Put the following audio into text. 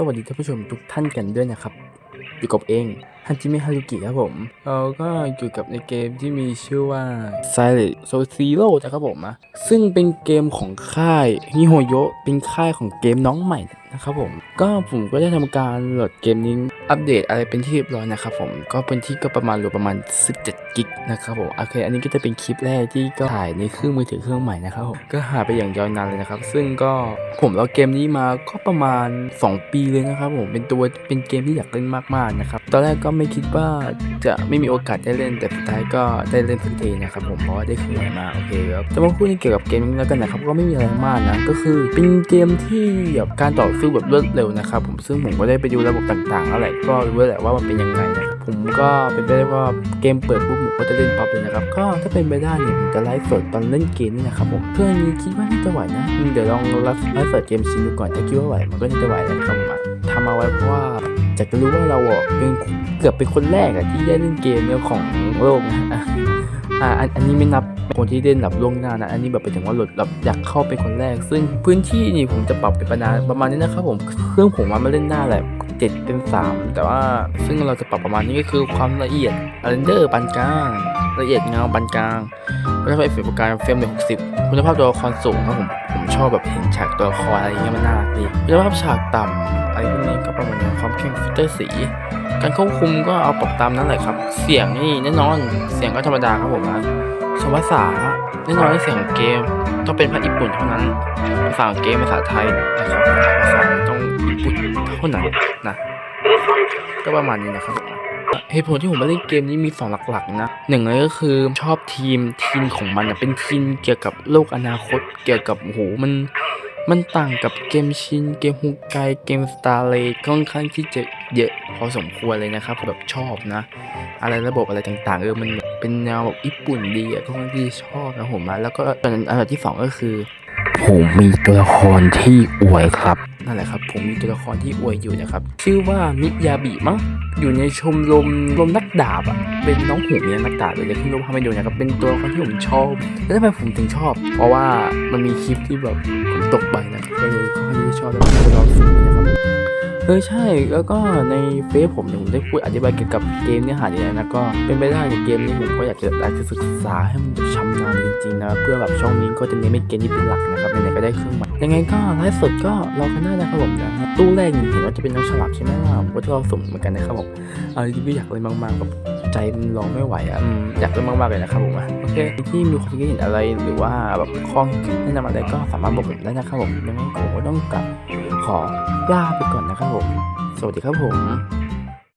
สวัสดีท่านผู้ชมทุกท่านกันด้วยนะครับ อยู่กับเองฮันจิเมฮารุกิครับผม เราก็อยู่กับในเกมที่มีชื่อว่า Silent s o u Zero นะครับผมนะซึ่งเป็นเกมของค่ายฮิโฮโยเป็นค่ายของเกมน้องใหม่นะครับผม ก็ผมก็ได้ทำการโหลดเกมนี้ อัปเดตอะไรเป็นที่เรียบร้อยนะครับผมก็เป็นที่ก็ประมาณรวมประมาณ 17 กิกนะครับผมโอเค อันนี้ก็จะเป็นคลิปแรกที่ก็ถ่ายในเครื่องมือถือเครื่องใหม่นะครับผมก็หาไปอย่างยาวนานเลยนะครับ ซึ่งก็ผมเราเกมนี้มาก็ประมาณ 2 ปีเลยนะครับผมเป็นตัวเป็นเกมที่อยากเล่นมากๆนะครับตอนแรกก็ไม่คิดว่าจะไม่มีโอกาสได้เล่น แต่สุดท้ายก็ได้เล่นสักทีนะครับผมเพราะว่าได้เครื่องใหม่มาโอเคครับจะมาพูดเกี่ยวกับเกมนี้แล้วกันนะครับก็ไม่มีอะไรมากนะก็คือเป็นเกมที่แบบการต่อสู้แบบรวดเร็วนะครับผมซึ่งผมก็ได้ไปดูระบบต่างๆแล้วแหละก็รู้แหละว่ามันเป็นยังไงนะครับผมก็เป็นไปได้ว่าเกมเปิดปุ๊บผมก็จะเล่นปั๊บเลยนะครับ ก็ถ้าเป็นไปได้เนี่ยผมจะไลฟ์สดตอนเล่นเกมนี่นะครับผมเพื่อนนี้คิดว่าน่าจะไหวนะเดี๋ยวลองไลฟ์สดเกมชินดูก่อนถ้าคิดว่าไหวมันก็น่าจะไหวแหละครับผมทำเอาไว้เพราะว่าอยากจะรู้ว่าเราเป็นเกือบเป็นคนแรกอะที่ได้เล่นเกมเนี่ยของโลกนะอ่าอันนี้ไม่นับคนที่เล่นแบบล่วงหน้านะอันนี้แบบไปถึงว่าหลดแบบอยากเข้าเป็นคนแรก ซึ่งพื้นที่นี่ผมจะปรับเป็นประมาณประมาณนี้นะครับผมเครื่องผมว่ามาเล่นหน้าแหละ เจ็ดเป็นสามแต่ว่าซึ่งเราจะปรับประมาณนี้ก็คือความละเอียดเรนเดอร์ปานกลางละเอียดเงาปานกลางแล้วก็เอฟเฟกต์ประการเฟรมเรทหกสิบคุณภาพตัวละครสูงครับผมผมชอบแบบเห็นฉากตัวละครอะไรอย่างเงี้ยมันน่ารักดีคุณภาพฉากต่ำอะไรพวกนี้ก็ประมาณนี้ความเข้มฟิลเตอร์สี การควบคุมก็เอาปรับตามนั้นแหละครับ เสียงนี่แน่นอนเสียงก็ธรรมดาครับผมนะส่วนภาษาแน่นอนในเสียงของเกม ต้องเป็นภาษาญี่ปุ่นเท่านั้น ภาษาเกมภาษาไทยนะครับภาษาต้องญี่ปุ่นเท่านั้นนะ ก็ประมาณนี้นะครับเหตุผลที่ผมมาเล่นเกมนี้มีสองหลักๆนะหนึ่งเลยก็คือชอบทีมทีมของมันนะเป็นทีมเกี่ยวกับโลกอนาคต เกี่ยวกับโหมัน มันต่างกับเกมชิน เกมฮุกไกเกมสตาร์เลค่อนข้างที่จะเยอะพอสมควรเลยนะครับ แบบชอบนะ อะไรระบบอะไรต่างๆ เออ มันเป็นแนวแบบญี่ปุ่นดีอะก็ค่อนข้างที่ชอบนะผมนะแล้วก็อันอันดับที่สองก็คือ ผมมีตัวละครที่อวยครับ นั่นแหละครับ ผมมีตัวละครที่อวยอยู่นะครับ ชื่อว่ามิยาบิมั้งอยู่ในชมรมรมนักดาบอะเป็นน้องหูเมียนักดาบเลยเดี๋ยวขึ้นรูปให้ดูนะครับเป็นตัวละครที่ผมชอบแล้วทำไมผมถึงชอบ เพราะว่ามันมีคลิปที่แบบผมตกไปนะครับก็เลยค่อนข้างที่ชอบแล้วก็ลองฝึกนะครับ เออใช่แล้วก็ในเฟซผมเนี่ยผมได้พูดอธิบายเกี่ยวกับเกมเนื้อหาอย่างนี้นะก็เป็นไปได้ในเกมนี้ผมก็อยากจะอยากจะศึกษาให้มันชำนาญจริงๆนะเพื่อแบบช่องนี้ก็จะเน้นเป็นเกมที่เป็นหลักนะครับไหนๆก็ได้เครื่องใหม่ยังไงก็ไลฟ์สดก็รอกันได้นะครับผมนะตู้แรกนี่เห็นว่าจะเป็นน้องฉลามใช่ไหมล่ะผมก็จะลอบสุ่มเหมือนกันนะครับผมเอาจริงๆอยากเลยมากๆแบบ ใจมันรอไม่ไหวอะอยากเล่นมากๆเลยนะครับผมโอเคที่มีความคิดเห็นอะไรหรือว่าแบบข้อแนะนำอะไรก็สามารถบอกผมได้นะครับผมยังไงผมก็ต้องกลับขอลาไปก่อนนะครับผม สวัสดีครับผม